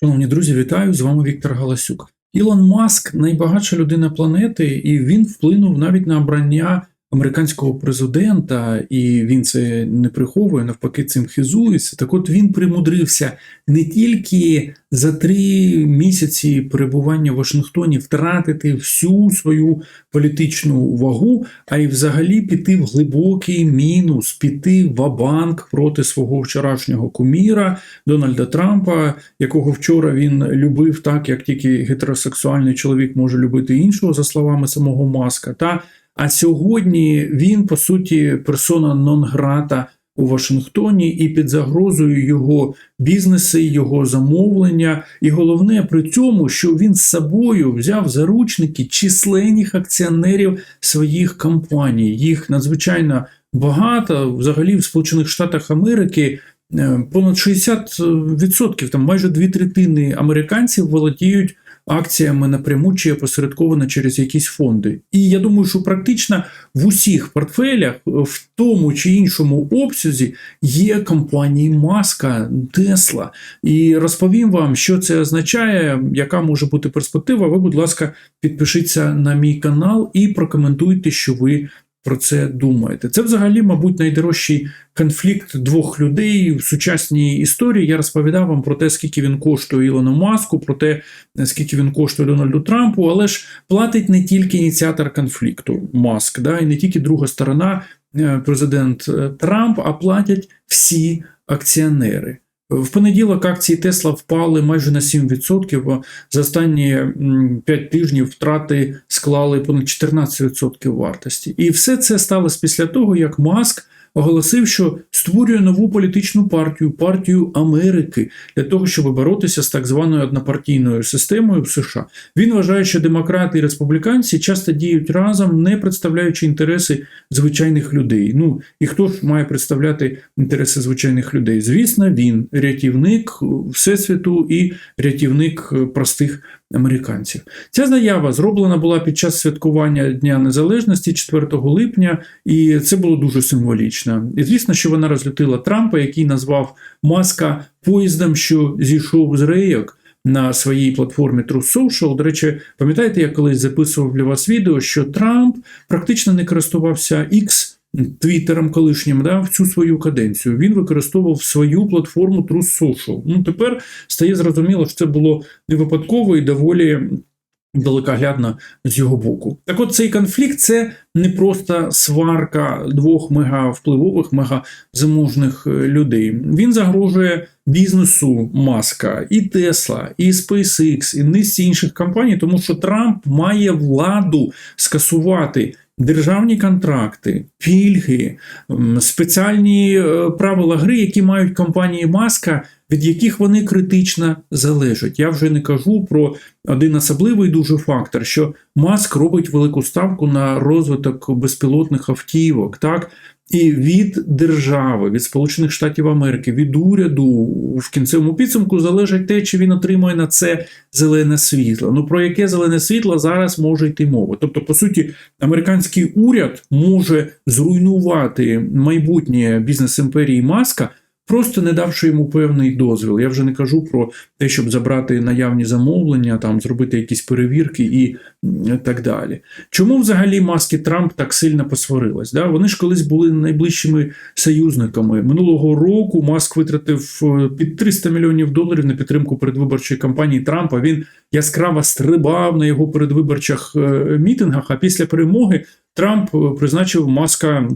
Шановні друзі, вітаю! З вами Віктор Галасюк. Ілон Маск найбагатша людина планети, і він вплинув навіть на обрання американського президента, і він це не приховує, навпаки, цим хизується. Так от він примудрився не тільки за три місяці перебування в Вашингтоні втратити всю свою політичну вагу, а й взагалі піти в глибокий мінус, піти в абанк проти свого вчорашнього куміра Дональда Трампа, якого вчора він любив так, як тільки гетеросексуальний чоловік може любити іншого, за словами самого Маска. Та а сьогодні він по суті персона нон-грата у Вашингтоні і під загрозою його бізнеси, його замовлення. І головне при цьому, що він з собою взяв заручники численних акціонерів своїх компаній. Їх надзвичайно багато. Взагалі в Сполучених Штатах Америки. е, Понад 60%, там майже дві третини американців володіють акціями напряму чи опосередковано через якісь фонди. І я думаю, що практично в усіх портфелях, в тому чи іншому обсязі, є компанії Маска, Тесла. І розповім вам, що це означає, яка може бути перспектива. Ви, будь ласка, підпишіться на мій канал і прокоментуйте, що ви. Про це думаєте. Це взагалі, мабуть, найдорожчий конфлікт двох людей в сучасній історії. Я розповідав вам про те, скільки він коштує Ілону Маску, про те, скільки він коштує Дональду Трампу, але ж платить не тільки ініціатор конфлікту Маск, да, і не тільки друга сторона, е, президент е, Трамп, а платять всі акціонери. В понеділок акції Тесла впали майже на 7%, а за останні 5 тижнів втрати склали понад 14% вартості. І все це сталося після того, як Маск оголосив, що створює нову політичну партію партію Америки для того, щоб боротися з так званою однопартійною системою в США. Він вважає, що демократи і республіканці часто діють разом, не представляючи інтереси звичайних людей. Ну і хто ж має представляти інтереси звичайних людей? Звісно, він рятівник всесвіту і рятівник простих американців. Ця заява зроблена була під час святкування Дня Незалежності 4 липня, і це було дуже символічно. І звісно, що вона розлютила Трампа, який назвав Маска поїздом, що зійшов з рейок. На своїй платформі True Social. До речі, пам'ятаєте, я колись записував для вас відео, що Трамп практично не користувався X Твіттером колишнім да, в цю свою каденцію. Він використовував свою платформу True Social. Ну тепер стає зрозуміло, що це було не випадково і доволі. Далекоглядно з його боку. Так от цей конфлікт це не просто сварка двох мегавпливових, мегазаможних людей. Він загрожує бізнесу Маска, і Тесла, і SpaceX, і низці інших компаній, тому що Трамп має владу скасувати державні контракти, пільги, спеціальні правила гри, які мають компанії Маска, від яких вони критично залежать. Я вже не кажу про один особливий дуже фактор, що Маск робить велику ставку на розвиток безпілотних автівок. так, і від держави, від Сполучених Штатів Америки, від уряду в кінцевому підсумку залежить те, чи він отримує на це зелене світло. Ну про яке зелене світло зараз може йти мова? Тобто, по суті, американський уряд може зруйнувати майбутнє бізнес імперії Маска. Просто не давши йому певний дозвіл. Я вже не кажу про те, щоб забрати наявні замовлення, там зробити якісь перевірки і так далі. Чому взагалі маски Трамп так сильно посварились? Да? Вони ж колись були найближчими союзниками. Минулого року Маск витратив під 300 мільйонів доларів на підтримку передвиборчої кампанії Трампа. Він яскраво стрибав на його передвиборчих мітингах. А після перемоги Трамп призначив маска.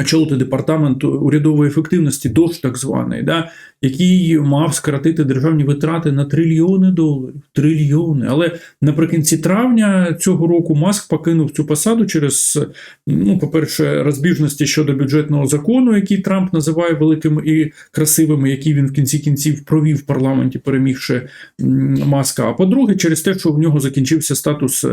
Очолити департамент урядової ефективності, ДОЖ так званий, да, який мав скоротити державні витрати на трильйони доларів. Трильйони. Але наприкінці травня цього року Маск покинув цю посаду через, ну, по-перше, розбіжності щодо бюджетного закону, який Трамп називає великим і красивим, який він в кінці кінців провів в парламенті, перемігши Маска. А по-друге, через те, що в нього закінчився статус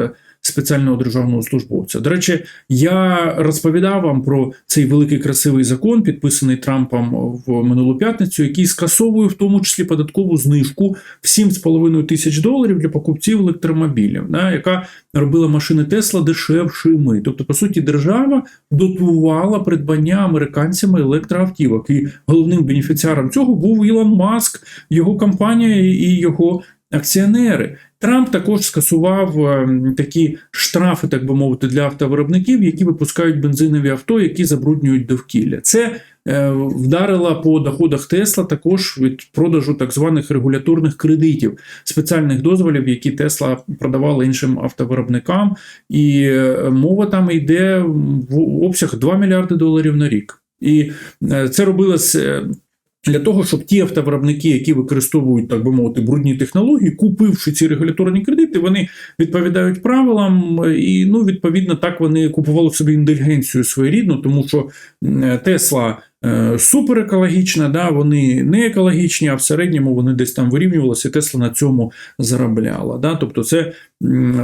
спеціального державного службовця. До речі, я розповідав вам про цей великий красивий закон, підписаний Трампом в минулу п'ятницю, який скасовує в тому числі податкову знижку в 7,5 тисяч доларів для покупців електромобілів, да, яка робила машини Тесла дешевшими. Тобто, по суті, держава дотувала придбання американцями електроавтівок. І головним бенефіціаром цього був Ілон Маск, його компанія і його акціонери. Трамп також скасував е, такі штрафи, так би мовити, для автовиробників, які випускають бензинові авто, які забруднюють довкілля. Це е, вдарило по доходах Тесла також від продажу так званих регуляторних кредитів, спеціальних дозволів, які Тесла продавала іншим автовиробникам. І е, мова там йде в обсяг 2 мільярди доларів на рік. І це робилось для того, щоб ті автовиробники, які використовують, так би мовити, брудні технології, купивши ці регуляторні кредити, вони відповідають правилам, і ну, відповідно, так вони купували собі індульгенцію своєрідну, тому що Тесла. Е, Суперекологічна, да, вони не екологічні, а в середньому вони десь там вирівнювалися, і Тесла на цьому заробляла. Да? Тобто, це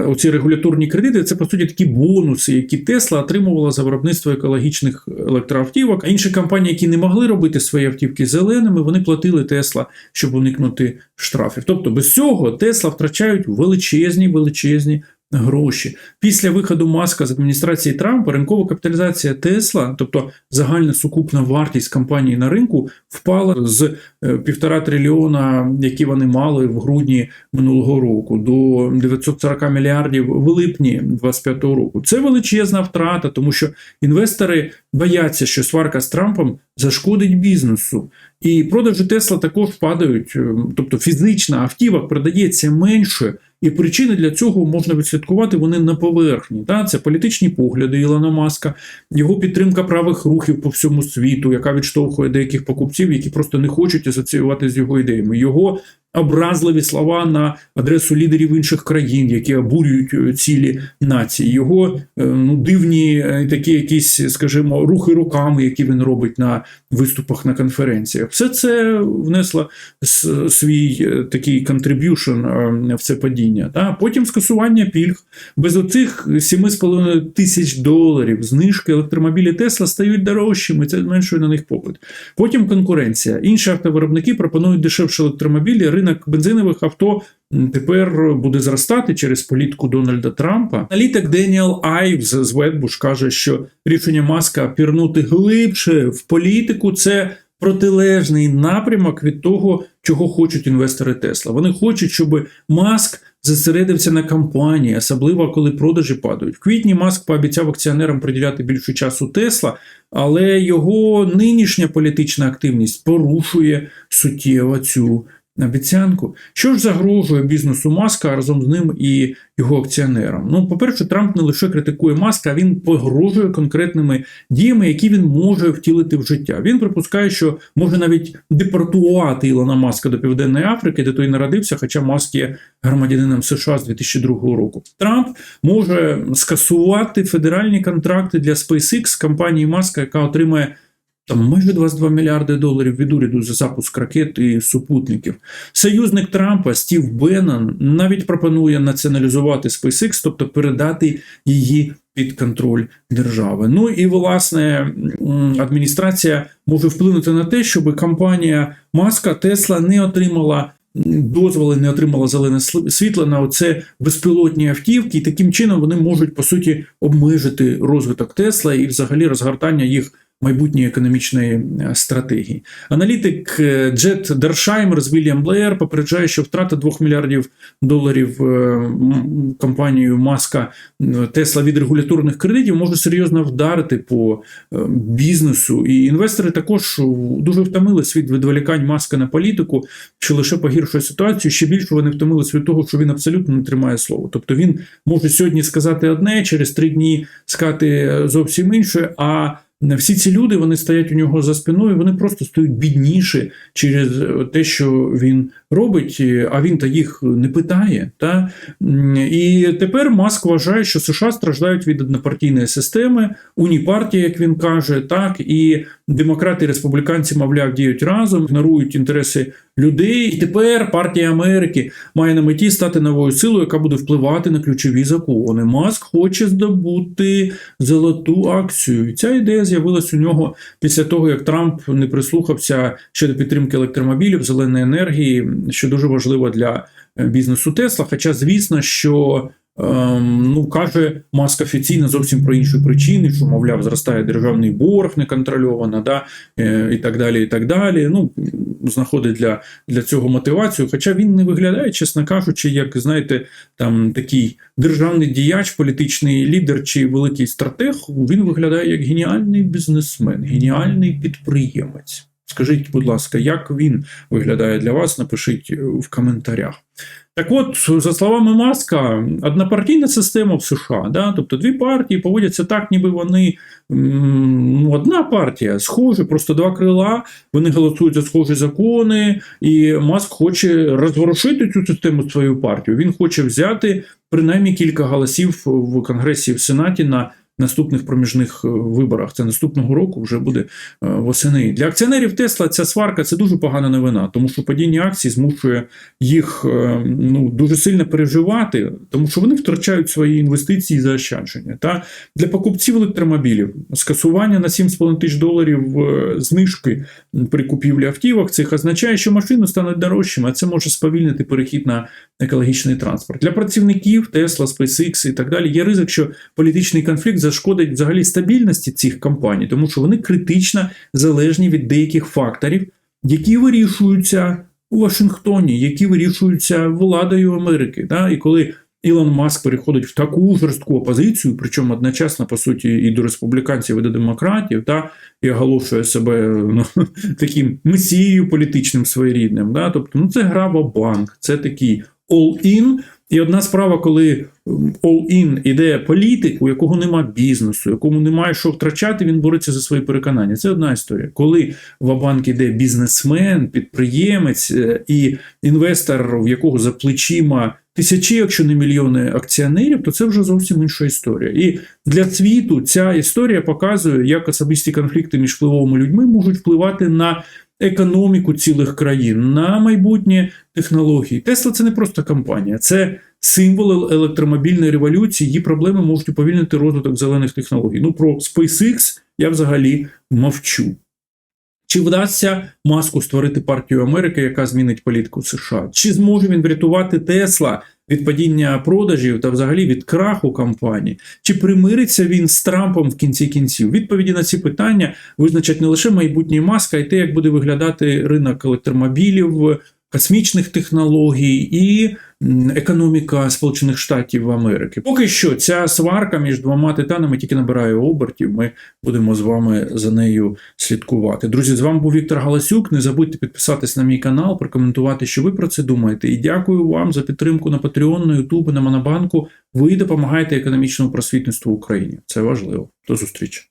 оці регуляторні кредити, це по суті такі бонуси, які Тесла отримувала за виробництво екологічних електроавтівок. А інші компанії, які не могли робити свої автівки зеленими, вони платили Тесла, щоб уникнути штрафів. Тобто, без цього Тесла втрачають величезні, величезні. Гроші після виходу маска з адміністрації Трампа ринкова капіталізація Тесла, тобто загальна сукупна вартість компанії на ринку, впала з е, півтора трильйона, які вони мали в грудні минулого року, до 940 мільярдів в липні 2025 року. Це величезна втрата, тому що інвестори бояться, що сварка з Трампом зашкодить бізнесу. І продажі Тесла також падають, е, тобто фізична автівок продається менше. І причини для цього можна відслідкувати вони на поверхні. Та? Це політичні погляди Ілона Маска, його підтримка правих рухів по всьому світу, яка відштовхує деяких покупців, які просто не хочуть асоціювати з його ідеями. Його образливі слова на адресу лідерів інших країн, які обурюють е, цілі нації. Його е, ну, дивні е, такі якісь, скажімо, рухи руками, які він робить на виступах на конференціях. Все це внесло свій такий контриб'юшн в це падіння. Та? Потім скасування пільг. Без оцих 7,5 тисяч доларів знижки електромобілі Тесла стають дорожчими, це зменшує на них попит. Потім конкуренція. Інші автовиробники пропонують дешевші електромобілі. Ринок бензинових авто тепер буде зростати через політику Дональда Трампа. Аналітик Деніел Айвз з Ветбуш каже, що рішення Маска пірнути глибше в політику це. Протилежний напрямок від того, чого хочуть інвестори Тесла. Вони хочуть, щоб Маск зосередився на кампанії, особливо коли продажі падають. В квітні Маск пообіцяв акціонерам приділяти більше часу Тесла, але його нинішня політична активність порушує суттєво цю обіцянку. Що ж загрожує бізнесу Маска разом з ним і його акціонерам? Ну, по-перше, Трамп не лише критикує Маска, а він погрожує конкретними діями, які він може втілити в життя. Він припускає, що може навіть депортувати Ілона Маска до Південної Африки, де той народився, хоча Маск є громадянином США з 2002 року. Трамп може скасувати федеральні контракти для SpaceX компанії Маска, яка отримає. Там майже 22 мільярди доларів від уряду за запуск ракет і супутників. Союзник Трампа Стів Беннон навіть пропонує націоналізувати SpaceX, тобто передати її під контроль держави. Ну і власне адміністрація може вплинути на те, щоб компанія Маска Тесла не отримала. Дозволи не отримала зелене світло на оце безпілотні автівки, і таким чином вони можуть по суті обмежити розвиток Тесла і взагалі розгортання їх майбутньої економічної е, стратегії. Аналітик е, Джет Дершаймер з Вільям Блеєр попереджає, що втрата 2 мільярдів доларів е, компанією Маска Тесла від регуляторних кредитів може серйозно вдарити по бізнесу. І інвестори також дуже втомились від відволікань Маска на політику, що лише погіршує ситуацію. Ще більше вони втомились від того, що він абсолютно не тримає слово. Тобто він може сьогодні сказати одне, через три дні сказати зовсім інше. а всі ці люди вони стоять у нього за спиною, вони просто стають бідніші через те, що він робить, а він та їх не питає. Та? І тепер Маск вважає, що США страждають від однопартійної системи, уніпартії, як він каже, так і демократи і республіканці, мовляв, діють разом, ігнорують інтереси людей. І тепер партія Америки має на меті стати новою силою, яка буде впливати на ключові закони. Маск хоче здобути золоту акцію. Ця ідея з'явилась у нього після того, як Трамп не прислухався щодо підтримки електромобілів, зеленої енергії, що дуже важливо для е, бізнесу Тесла. Хоча, звісно, що. Ем, Ну, каже Маск офіційно зовсім про інші причини, що, мовляв, зростає державний борг неконтрольовано, да, е, і так далі. і так далі. Ну, знаходить для, для цього мотивацію. Хоча він не виглядає, чесно кажучи, як знаєте, там такий державний діяч, політичний лідер чи великий стратег. Він виглядає як геніальний бізнесмен, геніальний підприємець. Скажіть, будь ласка, як він виглядає для вас? Напишіть в коментарях. Так от, за словами Маска, однопартійна система в США, да? тобто дві партії поводяться так, ніби вони м, ну, одна партія, схожі, просто два крила, вони голосують за схожі закони, і Маск хоче розворушити цю систему свою партію. Він хоче взяти принаймні кілька голосів в Конгресі і в Сенаті на наступних проміжних е, виборах. Це наступного року вже буде е, восени. Для акціонерів Тесла ця сварка це дуже погана новина, тому що падіння акцій змушує їх е, ну, дуже сильно переживати, тому що вони втрачають свої інвестиції і заощадження. Та для покупців електромобілів скасування на 7,5 тисяч доларів знижки при купівлі автівок цих означає, що машини стануть дорожчими, а це може сповільнити перехід на екологічний транспорт. Для працівників Тесла, SpaceX і так далі є ризик, що політичний конфлікт зашкодить взагалі стабільності цих компаній, тому що вони критично залежні від деяких факторів, які вирішуються у Вашингтоні, які вирішуються владою Америки. Да? І коли Ілон Маск переходить в таку жорстку опозицію, причому одночасно, по суті, і до республіканців, і до демократів, та, і оголошує себе ну, таким месією політичним своєрідним. Да? Тобто, ну, це гра в банк, це такий all-in. І одна справа, коли all-in іде політик, у якого нема бізнесу, якому немає що втрачати, він бореться за свої переконання. Це одна історія. Коли в банк іде бізнесмен, підприємець е, і інвестор, в якого за плечима тисячі, якщо не мільйони акціонерів, то це вже зовсім інша історія. І для світу ця історія показує, як особисті конфлікти між впливовими людьми можуть впливати на економіку цілих країн, на майбутнє технології. Тесла це не просто компанія, це символ електромобільної революції. Її проблеми можуть уповільнити розвиток зелених технологій. Ну про SpaceX я взагалі мовчу. Чи вдасться маску створити партію Америки, яка змінить політику США? Чи зможе він врятувати Тесла від падіння продажів та взагалі від краху компанії? Чи примириться він з Трампом в кінці кінців? Відповіді на ці питання визначать не лише майбутнє маска, а й те, як буде виглядати ринок електромобілів, космічних технологій і економіка Сполучених Штатів Америки. Поки що ця сварка між двома титанами тільки набирає обертів. Ми будемо з вами за нею слідкувати. Друзі, з вами був Віктор Галасюк. Не забудьте підписатись на мій канал, прокоментувати, що ви про це думаєте. І дякую вам за підтримку на Patreon, на YouTube, на Монобанку. Ви допомагаєте економічному просвітництву в Україні. Це важливо. До зустрічі.